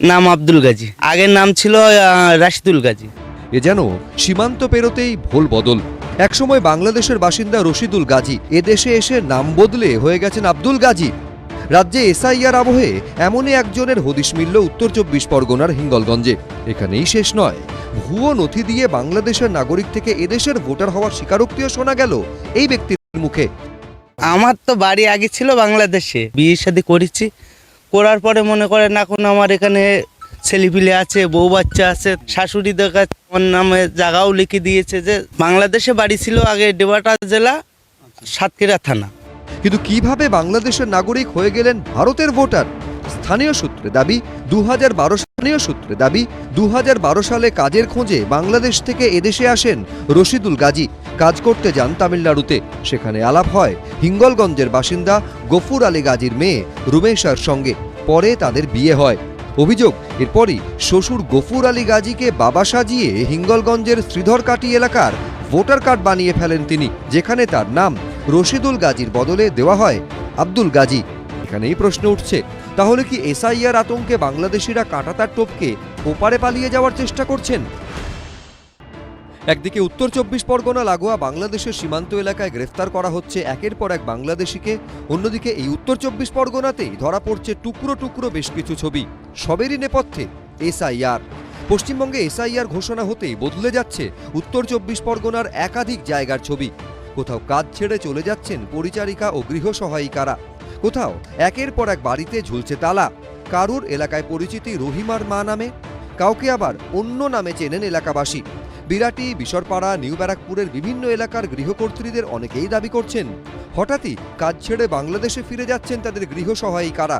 নাম আব্দুল গাজী। আগের নাম ছিল রাশিদুল গাজী। এ যেন সীমান্ত পেরোতেই ভোল বদল। একসময় বাংলাদেশের বাসিন্দা রশিদুল গাজী এদেশে এসে নাম বদলে হয়ে গেছেন আব্দুল গাজী। রাজ্যে এসআইআর আবহে এমনই একজনের হদিশ মিলল উত্তর চব্বিশ পরগনার হিঙ্গলগঞ্জে। এখানেই শেষ নয়। ভুয়ো নথি দিয়ে বাংলাদেশের নাগরিক থেকে এদেশের ভোটার হওয়ার স্বীকারোক্তিও শোনা গেল এই ব্যক্তির মুখে। আমার তো বাড়ি আগে ছিল বাংলাদেশে। বিয়ের সাথে করেছি করার পরে মনে করেন এখন আমার এখানে ছেলেপিলে আছে, বউ বাচ্চা আছে, শাশুড়ি দেখা আমার নামে জায়গাও লিখে দিয়েছে যে বাংলাদেশে বাড়ি ছিল আগে ডেবাটা জেলা, সাতক্ষীরা থানা। কিন্তু কীভাবে বাংলাদেশের নাগরিক হয়ে গেলেন ভারতের ভোটার? স্থানীয় সূত্রে দাবি দু হাজার স্থানীয় সূত্রে দাবি দু হাজার বারো সালে কাজের খোঁজে বাংলাদেশ থেকে এদেশে আসেন রশিদুল গাজী। কাজ করতে যান তামিলনাড়ুতে। সেখানে আলাপ হয় হিঙ্গলগঞ্জের বাসিন্দা গফুর আলী গাজীর মেয়ে রুমেশার সঙ্গে। পরে তাদের বিয়ে হয়। অভিযোগ, এরপরই শ্বশুর গফুর আলী গাজীকে বাবা সাজিয়ে হিঙ্গলগঞ্জের শ্রীধরকাটি এলাকার ভোটার কার্ড বানিয়ে ফেলেন তিনি, যেখানে তার নাম রশিদুল গাজীর বদলে দেওয়া হয় আব্দুল গাজী। এখানেই প্রশ্ন উঠছে, তাহলে কি এসআইআর আতঙ্কে বাংলাদেশিরা কাটাতার টোপকে ওপারে পালিয়ে যাওয়ার চেষ্টা করছেন? একদিকে উত্তর চব্বিশ পরগনা, লাগোয়া বাংলাদেশের সীমান্ত এলাকায় গ্রেফতার করা হচ্ছে একের পর এক বাংলাদেশিকে। অন্যদিকে এই উত্তর চব্বিশ পরগনাতেই ধরা পড়ছে টুকরো টুকরো বেশ কিছু ছবি। সবেরই নেপথ্যে এসআইআর। পশ্চিমবঙ্গে এসআইআর ঘোষণা হতেই বদলে যাচ্ছে উত্তর চব্বিশ পরগনার একাধিক জায়গার ছবি। কোথাও কাজ ছেড়ে চলে যাচ্ছেন পরিচারিকা ও গৃহসহায়িকারা কোথাও একের পর এক বাড়িতে ঝুলছে তালা। কারুর এলাকায় পরিচিতি রহিমার মা নামে, কাউকে আবার অন্য নামে চেনেন এলাকাবাসী। বিরাটি বিশরপাড়া নিউ ব্যারাকপুরের বিভিন্ন এলাকার গৃহকর্ত্রীদের অনেকেই দাবি করছেন হঠাৎই কাজ ছেড়ে বাংলাদেশে ফিরে যাচ্ছেন তাদের গৃহসহায়িকারা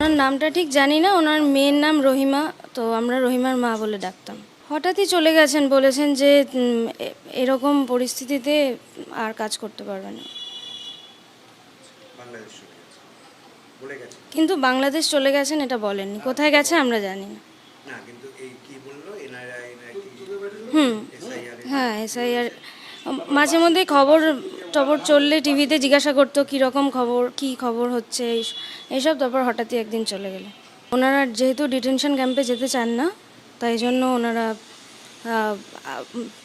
ওনার নামটা ঠিক জানি না ওনার মেয়ের নাম রহিমা তো আমরা রহিমার মা বলে ডাকতাম। হঠাৎই চলে গেছেন বলেছেন যে এরকম পরিস্থিতিতে আর কাজ করতে পারবে না। কিন্তু বাংলাদেশ চলে গেছেন এটা বলেননি। কোথায় গেছে আমরা জানি না। হুম। হ্যাঁ এসআইআর মাঝে মধ্যে খবর টবর চললে টিভিতে জিজ্ঞাসা করতো কীরকম খবর? কি খবর হচ্ছে? এইসব তারপর হঠাৎই একদিন চলে গেল। ওনারা যেহেতু ডিটেনশন ক্যাম্পে যেতে চান না, তাই জন্য ওনারা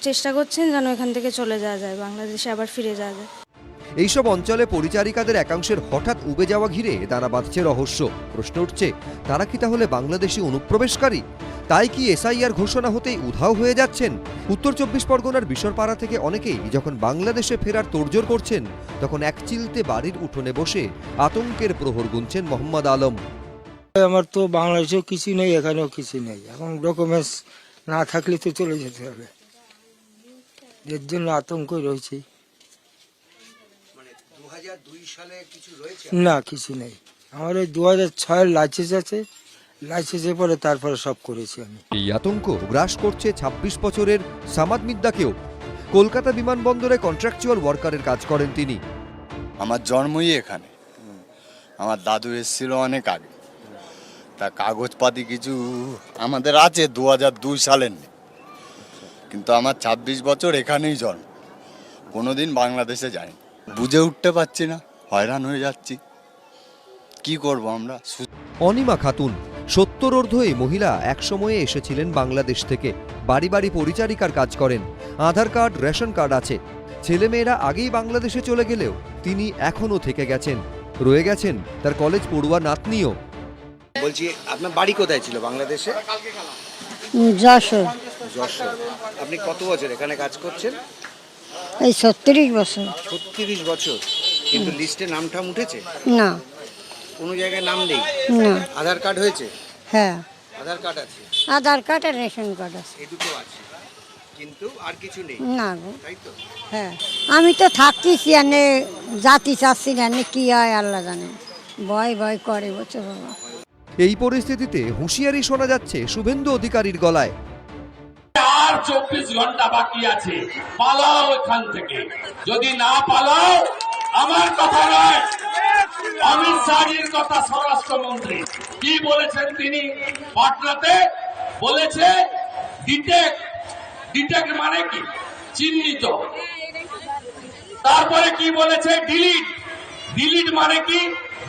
চেষ্টা করছেন যেন এখান থেকে চলে যাওয়া যায়, বাংলাদেশে আবার ফিরে যাওয়া যায়। এইসব অঞ্চলে পরিচারিকাদের একাংশের হঠাৎ উবে যাওয়া ঘিরে দানা বাঁধছে রহস্য। প্রশ্ন উঠছে, তারা কি তাহলে বাংলাদেশি অনুপ্রবেশকারী? তাই কি এসআইআর ঘোষণা হতেই উধাও হয়ে যাচ্ছেন? উত্তর চব্বিশ পরগনার বিশরপাড়া থেকে অনেকেই যখন বাংলাদেশে ফেরার তোড়জোড় করছেন, তখন এক চিলতে বাড়ির উঠোনে বসে আতঙ্কের প্রহর গুনছেন মোহাম্মদ আলম। আমার তো বাংলাদেশেও কিছু নেই, এখানেও কিছু নেই। এখন ডকুমেন্টস না থাকলে তো চলে যেতে হবে। এর জন্য আতঙ্ক রয়েছে। না কিছু নেই। আমার ওই দু হাজার ছয়ের লাইসেন্স আছে। লাইসেন্সের পরে তারপরে সব করেছি আমি। এই আতঙ্ক গ্রাস করছে ২৬ বছরের সামাদ মিদ্দাকেও। কলকাতা বিমানবন্দরে কন্ট্রাকচুয়াল ওয়ার্কারের কাজ করেন তিনি। আমার জন্মই এখানে। আমার দাদু এসেছিল অনেক আগে। তা কাগজপাতি কিছু আমাদের আছে দু হাজার দুই সালের নেই কিন্তু আমার ২৬ বছর এখানেই জন্ম। কোনোদিন বাংলাদেশে যাইনি। বুঝে উঠতে পারছি না হয়রান হয়ে যাচ্ছি। কি করব আমরা? অনিমা খাতুন সত্তরোর্ধ এই মহিলা একসময়ে এসেছিলেন বাংলাদেশ থেকে। বাড়ি বাড়ি পরিচারিকার কাজ করেন। আধার কার্ড রেশন কার্ড আছে। ছেলেমেয়েরা আগেই বাংলাদেশে চলে গেলেও তিনি এখনও থেকে গেছেন। রয়ে গেছেন তার কলেজ পড়ুয়া নাতনিও। বলছি আপনার বাড়ি কোথায় ছিল বাংলাদেশে? যশোর। যশোর। আপনি কত বছর এখানে কাজ করছেন? এই ছত্রিশ বছর। ছত্রিশ বছর। কিন্তু লিস্টে নাম টাম উঠেছে? না। কোনো জায়গায় নাম নেই? না। আধার কার্ড হয়েছে? হ্যাঁ। আধার কার্ড আছে? আধার কার্ড আর রেশন কার্ড আছে। এই দুটো আছে। কিন্তু আর কিছু নেই? না গো। তাই তো? হ্যাঁ। আমি তো থাকতেছি এনে জাতি চাচ্ছি না কি হয় আল্লাহ জানে। ভয় ভয় করে বলছো বাবা। এই পরিস্থিতিতে হুঁশিয়ারি শোনা যাচ্ছে শুভেন্দু অধিকারীর গলায়। চব্বিশ ঘণ্টা বাকি আছে। পালাও এখান থেকে। যদি না পালাও, আমার কথা নয়। অমিত শাহের কথা স্বরাষ্ট্রমন্ত্রী। কি বলেছেন তিনি? পাটনাতে বলেছে ডিটেক্ট ডিটেক্ট মানে কি? চিহ্নিত। তারপরে কি বলেছে? ডিলিট ডিলিট মানে কি?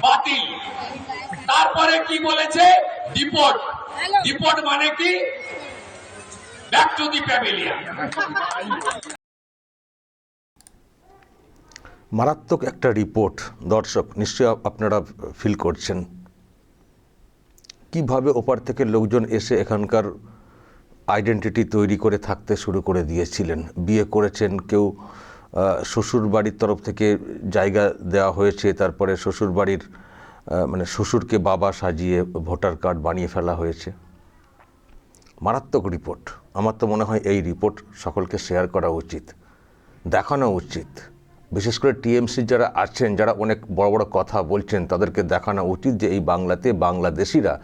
বাতিল। তারপরে কি বলেছে? ডিপোর্ট ডিপোর্ট মানে কি? ব্যাক টু দি প্যাভিলিয়ন মারাত্মক একটা রিপোর্ট দর্শক, নিশ্চয়ই আপনারা ফিল করছেন। কীভাবে ওপার থেকে লোকজন এসে এখানকার আইডেন্টিটি তৈরি করে থাকতে শুরু করে দিয়েছিলেন? বিয়ে করেছেন কেউ শ্বশুর বাড়ির তরফ থেকে জায়গা দেওয়া হয়েছে, তারপরে শ্বশুর বাড়ির মানে শ্বশুরকে বাবা সাজিয়ে ভোটার কার্ড বানিয়ে ফেলা হয়েছে। মারাত্মক রিপোর্ট আমার তো মনে হয় এই রিপোর্ট সকলকে শেয়ার করা উচিত, দেখানো উচিত। বিশেষ করে টিএমসি যারা আছেন, যারা অনেক বড় বড় কথা বলছেন, তাদেরকে দেখানো উচিত যে এই বাংলাতে বাংলাদেশিরা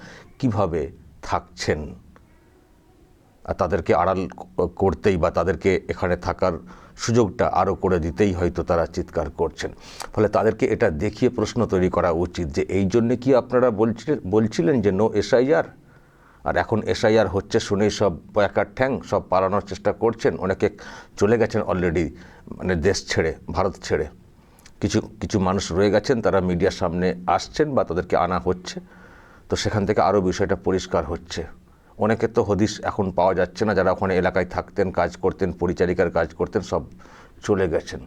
কীভাবে থাকছেন। আর তাদেরকে আড়াল করতেই বা তাদেরকে এখানে থাকার সুযোগটা আরও করে দিতেই হয়তো তারা চিৎকার করছেন। ফলে তাদেরকে এটা দেখিয়ে প্রশ্ন তৈরি করা উচিত যে এই জন্যে কি আপনারা বলছিলেন বলছিলেন যে নো এসআইআর? আর এখন এসআইআর হচ্ছে শুনেই সব একার ঠ্যাং, সব পালানোর চেষ্টা করছেন। অনেকে চলে গেছেন অলরেডি মানে দেশ ছেড়ে, ভারত ছেড়ে। কিছু কিছু মানুষ রয়ে গেছেন, তারা মিডিয়ার সামনে আসছেন বা তাদেরকে আনা হচ্ছে। তো সেখান থেকে আরও বিষয়টা পরিষ্কার হচ্ছে। অনেকে তো হদিশ এখন পাওয়া যাচ্ছে না, যারা ওখানে এলাকায় থাকতেন, কাজ করতেন, পরিচারিকার কাজ করতেন, সব চলে গেছেন।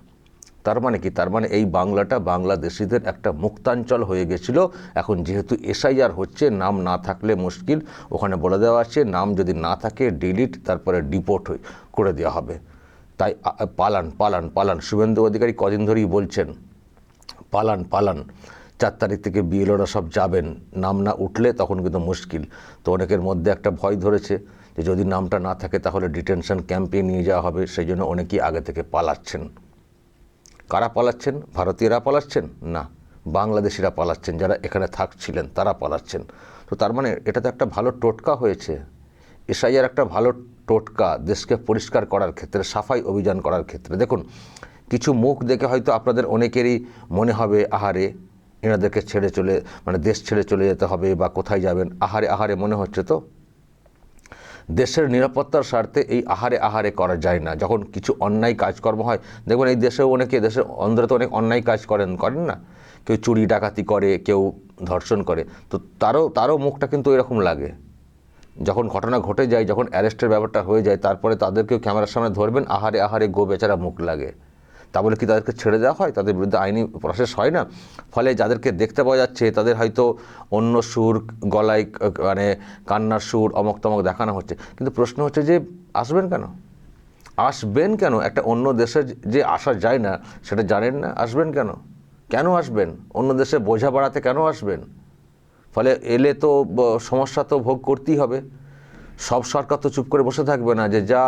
তার মানে কি? তার মানে এই বাংলাটা বাংলাদেশিদের একটা মুক্তাঞ্চল হয়ে গেছিল। এখন যেহেতু এসআইআর হচ্ছে, নাম না থাকলে মুশকিল। ওখানে বলে দেওয়া আছে, নাম যদি না থাকে ডিলিট তারপরে ডিপোর্ট করে দেওয়া হবে। তাই পালান পালান পালান। শুভেন্দু অধিকারী কদিন ধরেই বলছেন, পালান পালান। চার তারিখ থেকে বিএলওরা সব যাবেন। নাম না উঠলে তখন কিন্তু মুশকিল। তো অনেকের মধ্যে একটা ভয় ধরেছে যে যদি নামটা না থাকে, তাহলে ডিটেনশন ক্যাম্পে নিয়ে যাওয়া হবে। সেই জন্য অনেকেই আগে থেকে পালাচ্ছেন। কারা পালাচ্ছেন? ভারতীয়রা পালাচ্ছেন? না। বাংলাদেশিরা পালাচ্ছেন। যারা এখানে থাকছিলেন, তারা পালাচ্ছেন। তো তার মানে এটা তো একটা ভালো টোটকা হয়েছে। এসআইআর একটা ভালো টোটকা দেশকে পরিষ্কার করার ক্ষেত্রে, সাফাই অভিযান করার ক্ষেত্রে। দেখুন, কিছু মুখ দেখে হয়তো আপনাদের অনেকেরই মনে হবে, আহারে, এনাদেরকে ছেড়ে চলে মানে দেশ ছেড়ে চলে যেতে হবে বা কোথায় যাবেন? আহারে আহারে মনে হচ্ছে তো? দেশের নিরাপত্তার স্বার্থে এই আহারে আহারে করা যায় না। যখন কিছু অন্যায় কাজকর্ম হয় দেখবেন এই দেশেও অনেকে, দেশের অন্ধ্রে তো অনেক অন্যায় কাজ করেন করেন না? কেউ চুরি ডাকাতি করে, কেউ ধর্ষণ করে। তো তারও তারও মুখটা কিন্তু এরকম লাগে। যখন ঘটনা ঘটে যায়, যখন অ্যারেস্টের ব্যাপারটা হয়ে যায়, তারপরে তাদেরকেও ক্যামেরার সামনে ধরবেন, আহারে আহারে গো বেচারা মুখ লাগে। তা বলে কি তাদেরকে ছেড়ে দেওয়া হয়? তাদের বিরুদ্ধে আইনি প্রসেস হয় না? ফলে যাদেরকে দেখতে পাওয়া যাচ্ছে, তাদের হয়তো অন্য সুর, গলায় মানে কান্নার সুর অমক তমক দেখানো হচ্ছে। কিন্তু প্রশ্ন হচ্ছে যে, আসবেন কেন? আসবেন কেন? একটা অন্য দেশে যে আসা যায় না, সেটা জানেন না? আসবেন কেন? কেন আসবেন? অন্য দেশে বোঝা বাড়াতে কেন আসবেন? ফলে এলে তো সমস্যা তো ভোগ করতেই হবে। সব সরকার তো চুপ করে বসে থাকবে না যে যা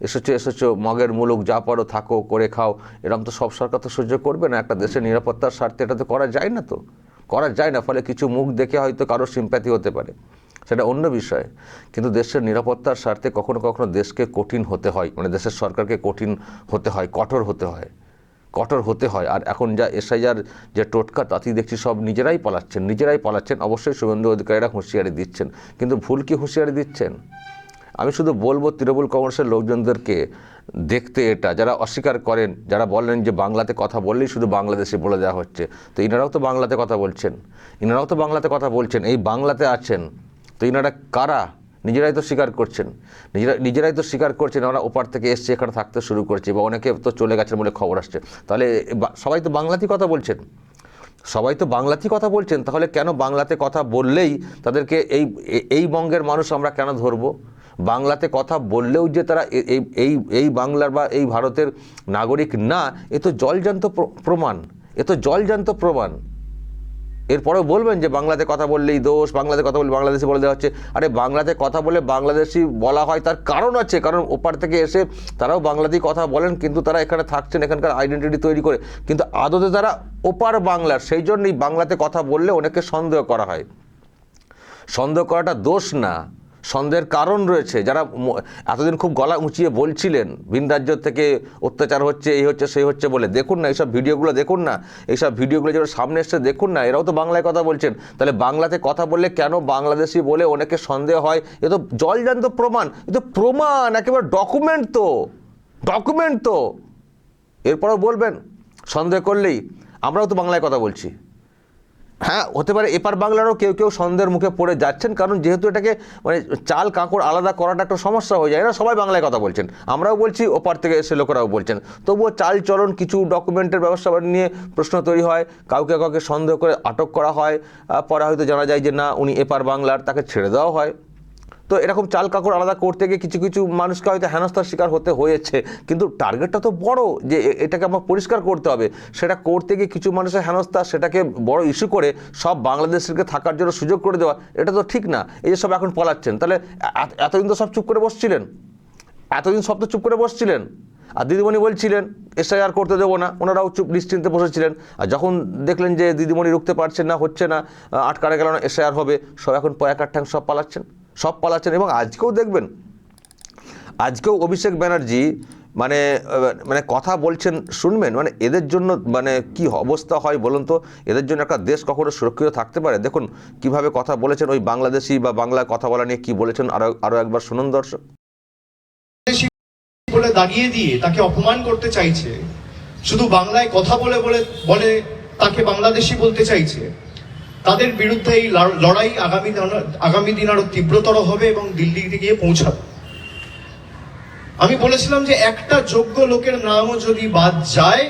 এসেছ এসেছ, মগের মুলুক যা পারো থাকো, করে খাও। এরকম তো সব সরকার তো সহ্য করবে না। একটা দেশের নিরাপত্তার স্বার্থে এটা তো করা যায় না তো। করা যায় না, ফলে কিছু মুখ দেখে হয়তো কারও সিম্প্যাথি হতে পারে। সেটা অন্য বিষয়। কিন্তু দেশের নিরাপত্তার স্বার্থে কখনো কখনো দেশকে কঠিন হতে হয়। মানে দেশের সরকারকে কঠিন হতে হয়, কঠোর হতে হয়। কঠোর হতে হয়। আর এখন যা এসআইআর যে টোটকা, তাতেই দেখছি সব নিজেরাই পালাচ্ছেন নিজেরাই পালাচ্ছেন। অবশ্যই শুভেন্দু অধিকারীরা হুঁশিয়ারি দিচ্ছেন। কিন্তু ভুল কি হুঁশিয়ারি দিচ্ছেন? আমি শুধু বলব তৃণমূল কংগ্রেসের লোকজনদেরকে দেখতে এটা, যারা অস্বীকার করেন, যারা বলেন যে বাংলাতে কথা বললেই শুধু বাংলাদেশে বলে দেওয়া হচ্ছে। তো ইনারাও তো বাংলাতে কথা বলছেন। ইনারাও তো বাংলাতে কথা বলছেন। এই বাংলাতে আছেন। তো ইনারা কারা? নিজেরাই তো স্বীকার করছেন। নিজেরা নিজেরাই তো স্বীকার করছেন, ওরা ওপার থেকে এসছে, এখানে থাকতে শুরু করছে, বা অনেকে তো চলে গেছেন বলে খবর আসছে। তাহলে সবাই তো বাংলাতেই কথা বলছেন। সবাই তো বাংলাতেই কথা বলছেন, তাহলে কেন বাংলাতে কথা বললেই তাদেরকে এই এই বঙ্গের মানুষ আমরা কেন ধরবো? বাংলাতে কথা বললেও যে তারা এই এই এই বাংলার বা এই ভারতের নাগরিক না, এ তো জলজান্ত প্রমাণ। এ তো জলজান্ত প্রমাণ। এরপরেও বলবেন যে বাংলাতে কথা বললেই দোষ, বাংলাতে কথা বললে বাংলাদেশে বলে দেওয়া হচ্ছে। আরে বাংলাতে কথা বলে বাংলাদেশি বলা হয়, তার কারণ আছে, কারণ ওপার থেকে এসে তারাও বাংলাতেই কথা বলেন, কিন্তু তারা এখানে থাকছেন, এখানকার আইডেন্টিটি তৈরি করে। কিন্তু আদতে তারা ওপার বাংলার, সেই জন্যই বাংলাতে কথা বললে অনেকে সন্দেহ করা হয়। সন্দেহ করাটা দোষ না। সন্দেহের কারণ রয়েছে। যারা এতদিন খুব গলা উঁচিয়ে বলছিলেন, ভিন রাজ্য থেকে অত্যাচার হচ্ছে, এই হচ্ছে, সেই হচ্ছে বলে, দেখুন না, এইসব ভিডিওগুলো দেখুন না, এইসব ভিডিওগুলো যারা সামনে এসছে, দেখুন না, এরাও তো বাংলায় কথা বলছেন। তাহলে বাংলাতে কথা বললে কেন বাংলাদেশি বলে অনেকে সন্দেহ হয়? এ তো জলজান্ত প্রমাণ, এ তো প্রমাণ, একেবারে ডকুমেন্ট তো ডকুমেন্ট তো। এরপরেও বলবেন, সন্দেহ করলেই আমরাও তো বাংলায় কথা বলছি। হ্যাঁ হতে পারে এপার বাংলারও কেউ কেউ সন্দেহের মুখে পড়ে যাচ্ছেন, কারণ যেহেতু এটাকে মানে চাল কাঁকড় আলাদা করাটা একটা সমস্যা হয়ে যায়। না সবাই বাংলায় কথা বলছেন। আমরাও বলছি, ওপার থেকে এসে লোকেরাও বলছেন। তবুও চাল চলন কিছু ডকুমেন্টের ব্যবস্থা নিয়ে প্রশ্ন তৈরি হয়। কাউকে কাউকে সন্দেহ করে আটক করা হয়। পরে হয়তো জানা যায় যে না, উনি এপার বাংলার, তাকে ছেড়ে দেওয়া হয়। তো এরকম চাল কাকড় আলাদা করতে গিয়ে কিছু কিছু মানুষকে হয়তো হেনস্থার শিকার হতে হয়েছে। কিন্তু টার্গেটটা তো বড় যে এটাকে আমার পরিষ্কার করতে হবে। সেটা করতে গিয়ে কিছু মানুষের হেনস্থা, সেটাকে বড় ইস্যু করে সব বাংলাদেশকে থাকার জন্য সুযোগ করে দেওয়া, এটা তো ঠিক না। এই যে সব এখন পলাচ্ছেন, তাহলে এতদিন তো সব চুপ করে বসছিলেন। এতদিন সব তো চুপ করে বসছিলেন। আর দিদিমণি বলছিলেন এসআইআর করতে দেবো না। ওনারাও চুপ নিশ্চিন্তে বসেছিলেন। আর যখন দেখলেন যে দিদিমণি রুখতে পারছেন না, হচ্ছে না আটকারে গেল না এসআইআর হবে, সব এখন পয়াকার ঠ্যাং সব পালাচ্ছেন। সব পালাচ্ছেন এবং আজকেও দেখবেন, আজকেও অভিষেক ব্যানার্জি মানে মানে কথা বলছেন, শুনবেন মানে এদের জন্য মানে কি অবস্থা হয় বলুন তো? এদের জন্য একটা দেশ কখনো সুরক্ষিত থাকতে পারে? দেখুন কীভাবে কথা বলেছেন ওই বাংলাদেশি বা বাংলায় কথা বলা নিয়ে কি বলেছেন আরও আরও একবার শুনুন দর্শক। বলে দাগিয়ে দিয়ে তাকে অপমান করতে চাইছে, শুধু বাংলায় কথা বলে বলে বলে তাকে বাংলাদেশি বলতে চাইছে। তাদের বিরুদ্ধে এই লড়াই আগামী আগামী দিন আরও তীব্রতর হবে এবং দিল্লিতে গিয়ে পৌঁছাবে। আমি বলেছিলাম যে একটা যোগ্য লোকের নামও যদি বাদ যায়,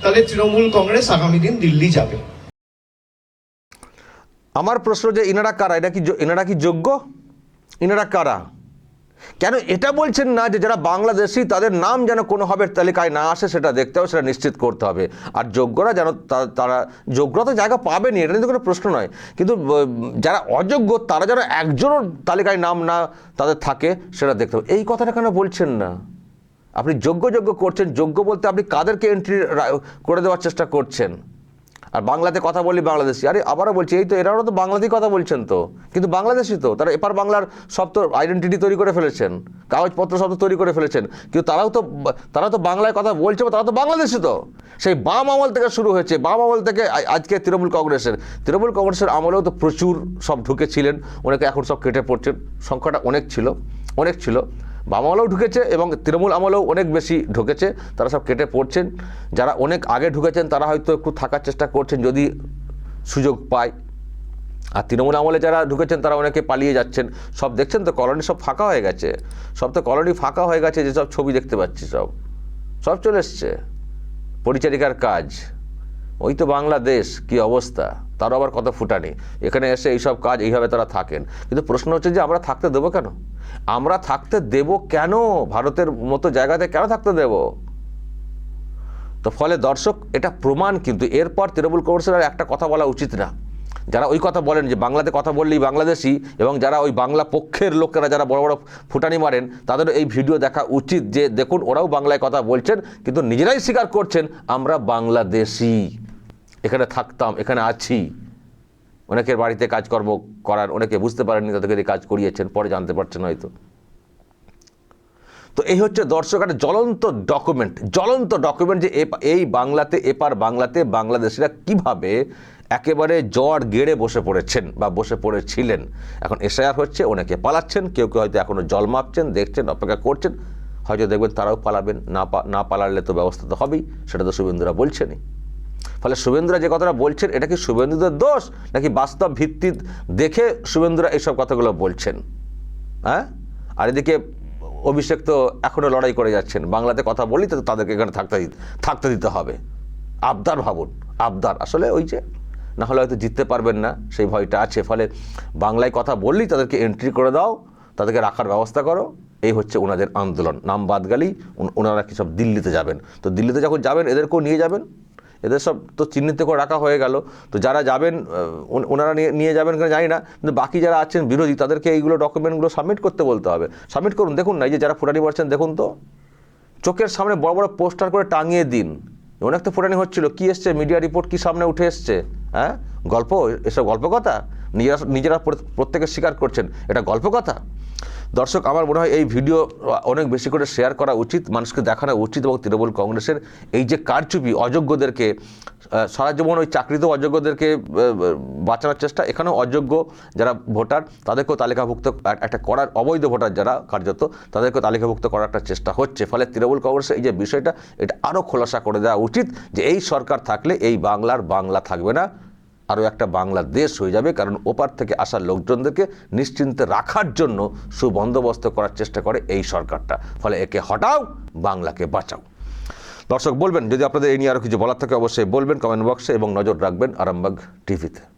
তাহলে তৃণমূল কংগ্রেস আগামী দিন দিল্লি যাবে। আমার প্রশ্ন যে ইনারা কারা? এটা কি ইনারা কি যোগ্য? ইনারা কারা? কেন এটা বলছেন না যে যারা বাংলাদেশি, তাদের নাম যেন কোনোভাবে তালিকায় না আসে সেটা দেখতে হবে, সেটা নিশ্চিত করতে হবে। আর যোগ্যরা যেন তারা, যোগ্যরা তো জায়গা পাবেনি এটা কিন্তু কোনো প্রশ্ন নয়। কিন্তু যারা অযোগ্য, তারা যেন একজনও তালিকায় নাম না তাদের থাকে, সেটা দেখতে হবে। এই কথাটা কেন বলছেন না? আপনি যোগ্য যোগ্য করছেন, যোগ্য বলতে আপনি কাদেরকে এন্ট্রি করে দেওয়ার চেষ্টা করছেন? আর বাংলাতে কথা বলি বাংলাদেশি। আরে, আবারও বলছি, এই তো এরাও তো বাংলাতেই কথা বলছেন তো। কিন্তু বাংলাদেশি তো, তারা এপার বাংলার সব তো আইডেন্টিটি তৈরি করে ফেলেছেন, কাগজপত্র তো তৈরি করে ফেলেছেন। কিন্তু তারাও তো, তারা তো বাংলায় কথা বলছে তারা তো বাংলাদেশি তো। সেই বাম আমল থেকে শুরু হয়েছে, বাম আমল থেকে আজকে তৃণমূল কংগ্রেসের। তৃণমূল কংগ্রেসের আমলেও তো প্রচুর সব ঢুকেছিলেন, অনেকে এখন সব কেটে পড়ছেন সংখ্যাটা অনেক ছিল অনেক ছিল। বাম আমলেও ঢুকেছে এবং তৃণমূল আমলেও অনেক বেশি ঢুকেছে। তারা সব কেটে পড়ছেন। যারা অনেক আগে ঢুকেছেন, তারা হয়তো একটু থাকার চেষ্টা করছেন যদি সুযোগ পায়। আর তৃণমূল আমলে যারা ঢুকেছেন, তারা অনেকে পালিয়ে যাচ্ছেন। সব দেখছেন তো, কলোনি সব ফাঁকা হয়ে গেছে। সব তো কলোনি ফাঁকা হয়ে গেছে যেসব ছবি দেখতে পাচ্ছি সব। সব চলে এসছে। পরিচারিকার কাজ। ওই তো বাংলাদেশ, কি অবস্থা? তার আবার কত ফুটানি? এখানে এসে এইসব কাজ এইভাবে তারা থাকেন। কিন্তু প্রশ্ন হচ্ছে যে আমরা থাকতে দেবো কেন? আমরা থাকতে দেব কেন? ভারতের মতো জায়গাতে কেন থাকতে দেব? তো ফলে দর্শক, এটা প্রমাণ কিন্তু। এরপর তৃণমূল কংগ্রেসের একটা কথা বলা উচিত না। যারা ওই কথা বলেন যে বাংলাতে কথা বললেই বাংলাদেশি এবং যারা ওই বাংলা পক্ষের লোকেরা যারা বড় বড় ফুটানি মারেন তাদের এই ভিডিও দেখা উচিত যে দেখুন, ওরাও বাংলায় কথা বলছেন, কিন্তু নিজেরাই স্বীকার করছেন, আমরা বাংলাদেশি। এখানে থাকতাম, এখানে আছি। অনেকের বাড়িতে কাজকর্ম করার, অনেকে বুঝতে পারেননি তাদেরকে কাজ করিয়েছেন, পরে জানতে পারছেন হয়তো। তো এই হচ্ছে দর্শক একটা জ্বলন্ত ডকুমেন্ট জ্বলন্ত ডকুমেন্ট যে এই বাংলাতে, এপার বাংলাতে বাংলাদেশিরা কীভাবে একেবারে জ্বর গেড়ে বসে পড়েছেন বা বসে পড়েছিলেন। এখন এসআইআর হচ্ছে, অনেকে পালাচ্ছেন, কেউ কেউ হয়তো এখনও জল মাপছেন, দেখছেন, অপেক্ষা করছেন, হয়তো দেখবেন তারাও পালাবেন, না না পালালে তো ব্যবস্থা তো হবেই, সেটা তো শুভেন্দুরা বলছেনই। ফলে শুভেন্দুরা যে কথাটা বলছেন, এটা কি শুভেন্দুদের দোষ, নাকি বাস্তব ভিত্তি দেখে শুভেন্দুরা এইসব কথাগুলো বলছেন? হ্যাঁ? আর এদিকে অভিষেক তো এখনও লড়াই করে যাচ্ছেন। বাংলাতে কথা বলি তো তাদেরকে এখানে থাকতে থাকতে দিতে হবে। আবদার ভাবুন, আবদার। আসলে ওই যে, না হলে হয়তো জিততে পারবেন না, সেই ভয়টা আছে। ফলে বাংলায় কথা বললেই তাদেরকে এন্ট্রি করে দাও, তাদেরকে রাখার ব্যবস্থা করো। এই হচ্ছে ওনাদের আন্দোলন। নাম বাদ গেলেই ওনারা কি সব দিল্লিতে যাবেন? তো দিল্লিতে যখন যাবেন, এদেরকেও নিয়ে যাবেন? এদের সব তো চিহ্নিত করে রাখা হয়ে গেল। তো যারা যাবেন ওনারা নিয়ে নিয়ে যাবেন কিনা জানি না। কিন্তু বাকি যারা আছেন বিরোধী, তাদেরকে এইগুলো ডকুমেন্টগুলো সাবমিট করতে বলতে হবে। সাবমিট করুন। দেখুন না, এই যে যারা ফুটানি মারছেন দেখুন তো। চোখের সামনে বড় বড় পোস্টার করে টাঙিয়ে দিন। অনেক তো ফুটানি হচ্ছিল। কী এসছে? মিডিয়া রিপোর্ট কী সামনে উঠে এসছে? হ্যাঁ? গল্প? এসব গল্প কথা? নিজেরা নিজেরা প্রত্যে- প্রত্যেকে স্বীকার করছেন। এটা গল্প কথা? দর্শক, আমার মনে হয় এই ভিডিও অনেক বেশি করে শেয়ার করা উচিত, মানুষকে দেখানো উচিত এবং তৃণমূল কংগ্রেসের এই যে কারচুপি, অযোগ্যদেরকে সারা জীবন ওই চাকরিতেও অযোগ্যদেরকে বাঁচানোর চেষ্টা, এখানেও অযোগ্য যারা ভোটার, তাদেরকেও তালিকাভুক্ত একটা করার অবৈধ ভোটার যারা কার্যত, তাদেরকেও তালিকাভুক্ত করার একটা চেষ্টা হচ্ছে। ফলে তৃণমূল কংগ্রেসের এই যে বিষয়টা, এটা আরও খোলাসা করে দেওয়া উচিত যে এই সরকার থাকলে এই বাংলার বাংলা থাকবে না। আরও একটা বাংলাদেশ হয়ে যাবে, কারণ ওপার থেকে আসা লোকজনদেরকে নিশ্চিন্তে রাখার জন্য সুবন্দোবস্ত করার চেষ্টা করে এই সরকারটা। ফলে একে হটাও, বাংলাকে বাঁচাও। দর্শক, বলবেন, যদি আপনাদের এই নিয়ে আরও কিছু বলার থাকে, অবশ্যই বলবেন, কমেন্ট বক্সে এবং নজর রাখবেন আরামবাগ টিভিতে।